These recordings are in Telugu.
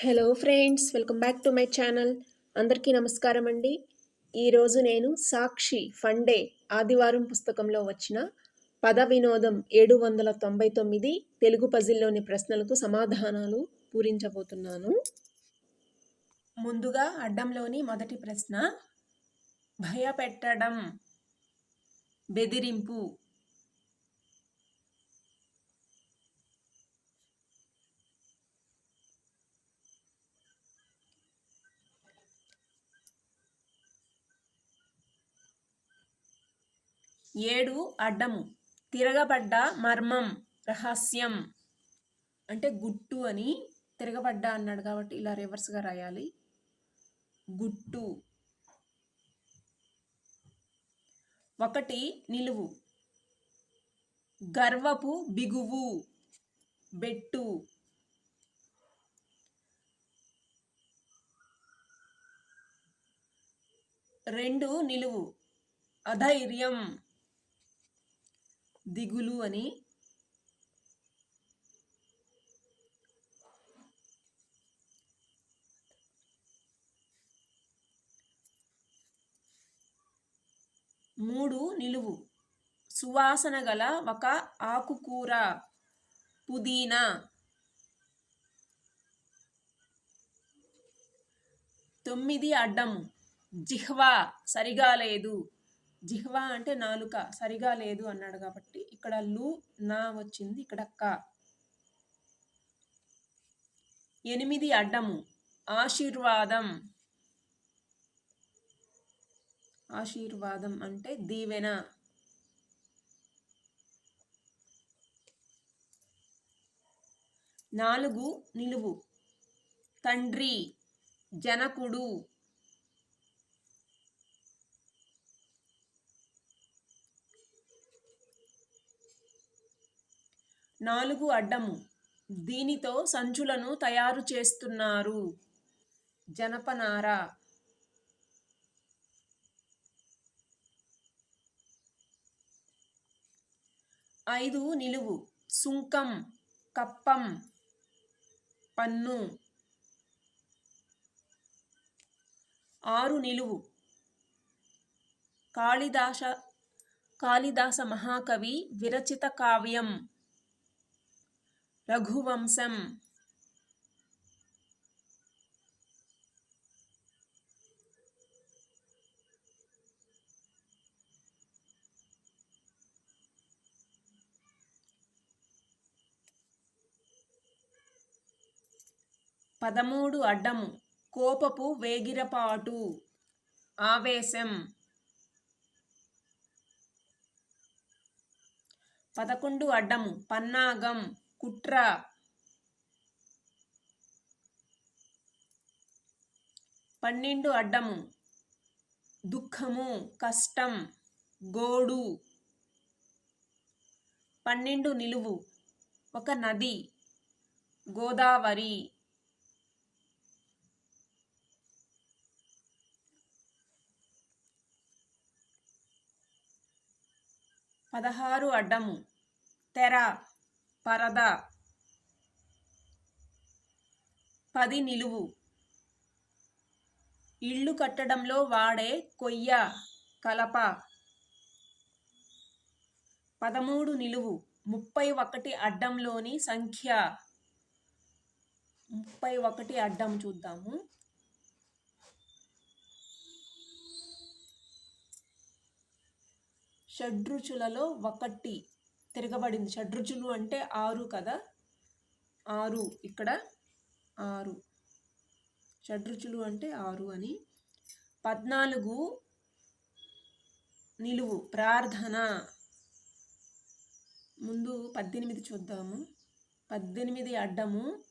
Hello friends welcome back to my channel అందరికీ నమస్కారం అండి. ఈరోజు నేను సాక్షి ఫండే ఆదివారం పుస్తకంలో వచ్చిన పద వినోదం ఏడు వందల తొంభై తొమ్మిది తెలుగు పజిల్లోని ప్రశ్నలకు సమాధానాలు పూరించబోతున్నాను. ముందుగా అడ్డంలోని మొదటి ప్రశ్న భయపెట్టడం బెదిరింపు. ఏడు అడ్డము తిరగబడ్డ మర్మం రహస్యం. అంటే గుట్టు అని తిరగబడ్డ అన్నాడు కాబట్టి ఇలా రివర్స్గా రాయాలి. గుట్టు. ఒకటి నిలువు. గర్వపు బిగువు బెట్టు. రెండు నిలువు. అధైర్యం. దిగులు అని మూడు నిలువు. సువాసన గల ఒక ఆకుకూర పుదీనా. తొమ్మిది అడ్డం. జిహ్వా సరిగా లేదు జిహ్వా అంటే నాలుక సరిగా లేదు అన్నాడు కాబట్టి ఇక్కడ లు నా వచ్చింది ఇక్కడ క. ఎనిమిది అడ్డము. ఆశీర్వాదం. ఆశీర్వాదం అంటే దీవెన. నాలుగు నిలువు. తండ్రి జనకుడు. నాలుగు అడ్డము. దీనితో సంచులను తయారు చేస్తున్నారు. జనపనార. ఐదు నిలువు. సుంకం కప్పం పన్ను. ఆరు నిలువు. కాళిదాస కాళిదాస మహాకవి విరచిత కావ్యం. రఘువంశం. పదమూడు అడ్డము. కోపపు వేగిరపాటు. ఆవేశం. పదకొండు అడ్డము. పన్నాగం. కుట్ర. పన్నెండు అడ్డము. దుఃఖము కష్టం గోడు. పన్నెండు నిలువు. ఒక నది గోదావరి. పదహారు అడ్డము. తెర. పరద. పది నిలువు. ఇళ్ళు కట్టడంలో వాడే కొయ్య కలప. పదమూడు నిలువు. ముప్పై ఒకటి అడ్డంలోని సంఖ్య. ముప్పై ఒకటి అడ్డం చూద్దాము. షడ్రుచులలో ఒకటి. తిరగబడింది. షడ్రుచులు అంటే ఆరు కదా? ఆరు ఇక్కడ. ఆరు. షడ్రుచులు అంటే ఆరు అని. పద్నాలుగు నిలువు. ప్రార్థన. ముందు పద్దెనిమిది చూద్దాము. పద్దెనిమిది అడ్డము.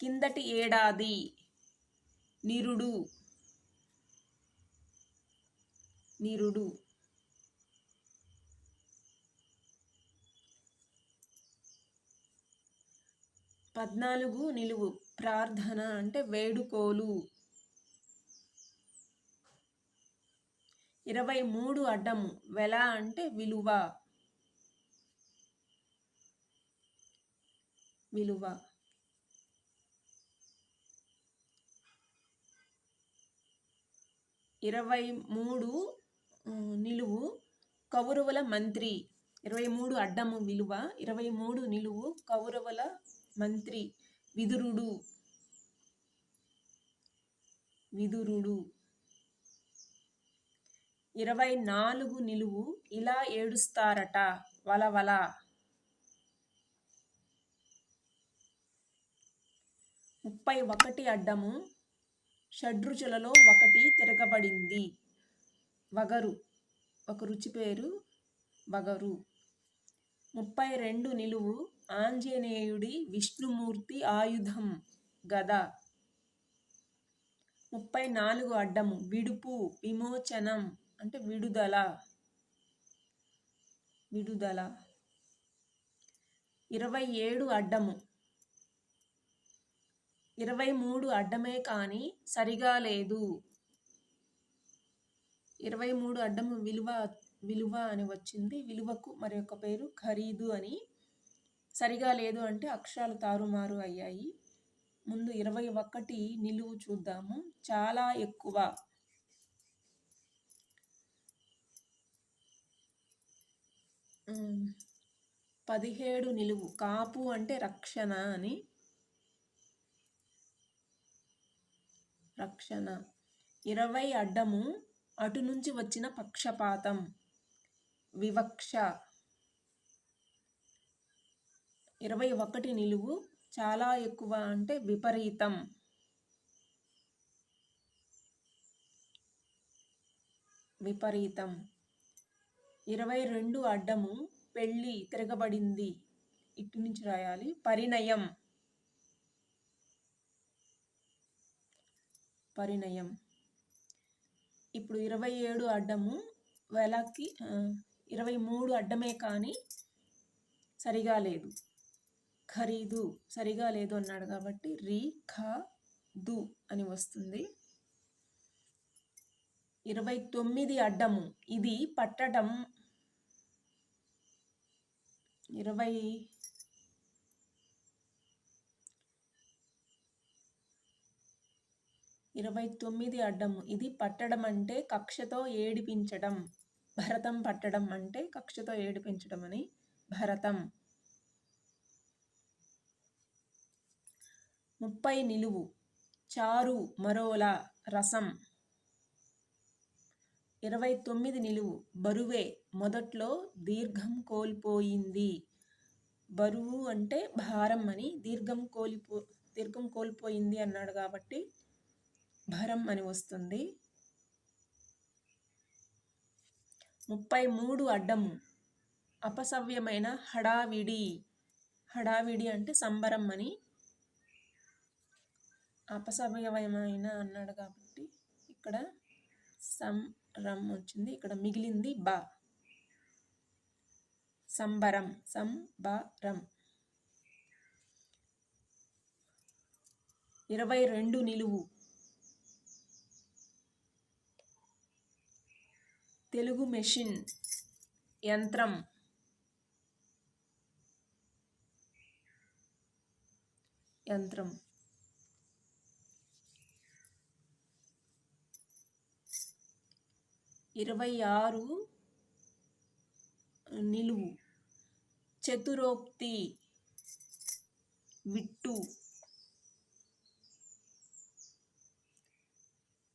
కిందటి ఏడాది. నిరుడు. నిరుడు. పద్నాలుగు నిలువు. ప్రార్థన అంటే వేడుకోలు. ఇరవై మూడు అడ్డము. వెల అంటే విలువ. విలువ. ఇరవై మూడు నిలువు. కౌరవుల మంత్రి. ఇరవై మూడు అడ్డము విలువ. ఇరవై మూడు నిలువు. కౌరవుల మంత్రి విదురుడు. విదురుడు. ఇరవై నాలుగు నిలువు ఇలా ఏడుస్తారట వలవల ముప్పై ఒకటి అడ్డము షడ్రుచులలో ఒకటి తిరగబడింది. వగరు. ఒక రుచి పేరు వగరు. ముప్పై రెండు నిలువు ఆంజనేయుడి విష్ణుమూర్తి ఆయుధం గద. ముప్పై నాలుగు అడ్డము. విడుపు విమోచనం అంటే విడుదల. విడుదల. ఇరవై ఏడు అడ్డము. ఇరవై మూడు అడ్డమే కానీ సరిగా లేదు. ఇరవై మూడు అడ్డము విలువ విలువ అని వచ్చింది. విలువకు మరి ఒక పేరు ఖరీదు అని సరిగా లేదు అంటే అక్షరాలు తారుమారు అయ్యాయి. ముందు ఇరవై ఒకటి నిలువు చూద్దాము. చాలా ఎక్కువ. పదిహేడు నిలువు. కాపు అంటే రక్షణ అని. రక్షణ. ఇరవై అడ్డము. అటు నుంచి వచ్చిన పక్షపాతం. వివక్ష. ఇరవై ఒకటి నిలువు చాలా ఎక్కువ అంటే విపరీతం. విపరీతం. ఇరవై రెండు అడ్డము పెళ్ళి తిరగబడింది. ఇటు నుంచి రాయాలి. పరిణయం. పరిణయం. ఇప్పుడు ఇరవై ఏడు అడ్డము వెలకి ఇరవై మూడు అడ్డమే కానీ సరిగా లేదు. ఖరీదు సరిగా లేదు అన్నాడు కాబట్టి రీ ఖ దు అని వస్తుంది. ఇరవై తొమ్మిది అడ్డము. ఇది పట్టడం. ఇరవై ఇరవై తొమ్మిది అడ్డము. ఇది పట్టడం అంటే కక్షతో ఏడిపించడం. భరతం పట్టడం అంటే కక్షతో ఏడిపించడం అని. భరతం. ముప్పై నిలువు. చారు మరోలా రసం. ఇరవై తొమ్మిది నిలువు. బరువే. మొదట్లో దీర్ఘం కోల్పోయింది. బరువు అంటే భారం అని దీర్ఘం కోల్పో దీర్ఘం కోల్పోయింది అన్నాడు కాబట్టి భరం అని వస్తుంది. ముప్పై మూడు అడ్డము. అపసవ్యమైన హడావిడి. హడావిడి అంటే సంబరం అని అపసవ్యమైన అన్నాడు కాబట్టి ఇక్కడ సం రమ్ వచ్చింది. ఇక్కడ మిగిలింది బ. సంబరం సంబరం. ఇరవై రెండు నిలువు. తెలుగు మెషిన్ యంత్రం. యంత్రం. ఇరవై ఆరు నిలువు. చతురోక్తి విట్టు.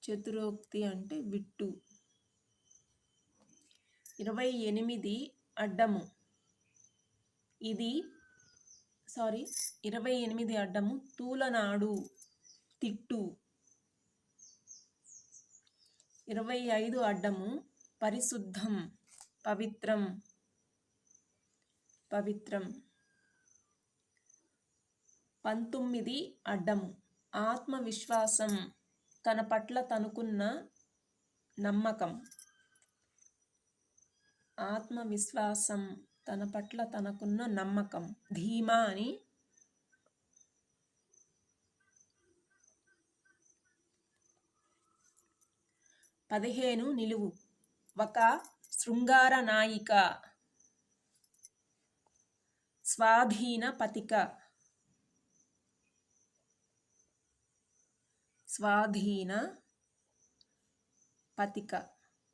చతురోక్తి అంటే విట్టు. ఇరవై ఎనిమిది అడ్డము. ఇది సారీ ఇరవై ఎనిమిది అడ్డము తూలనాడు తిట్టు. ఇరవై ఐదు అడ్డము పరిశుద్ధం పవిత్రం పవిత్రం. పంతొమ్మిది అడ్డము ఆత్మవిశ్వాసం తన పట్ల తనుకున్న నమ్మకం. ఆత్మవిశ్వాసం తన పట్ల తనకున్న నమ్మకం. ధీమా అని పదిహేను నిలువు. ఒక శృంగార నాయిక. స్వాధీన పతిక. స్వాధీన పతిక.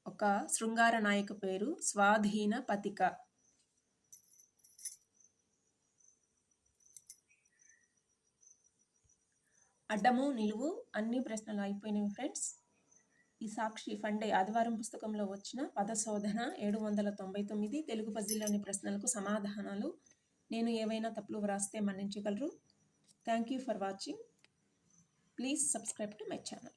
ఒక శృంగార నాయక పేరు స్వాధీన పతిక. అడ్డము నిలువు అన్ని ప్రశ్నలు అయిపోయినాయి ఫ్రెండ్స్ ఈ సాక్షి ఫండే ఆదివారం పుస్తకంలో వచ్చిన పదశోధన ఏడు వందల తొంభై తొమ్మిది తెలుగు పజిల్లోని ప్రశ్నలకు సమాధానాలు. నేను ఏవైనా తప్పులు వ్రాస్తే మన్నించగలరు? Thank you for watching. Please subscribe to my channel.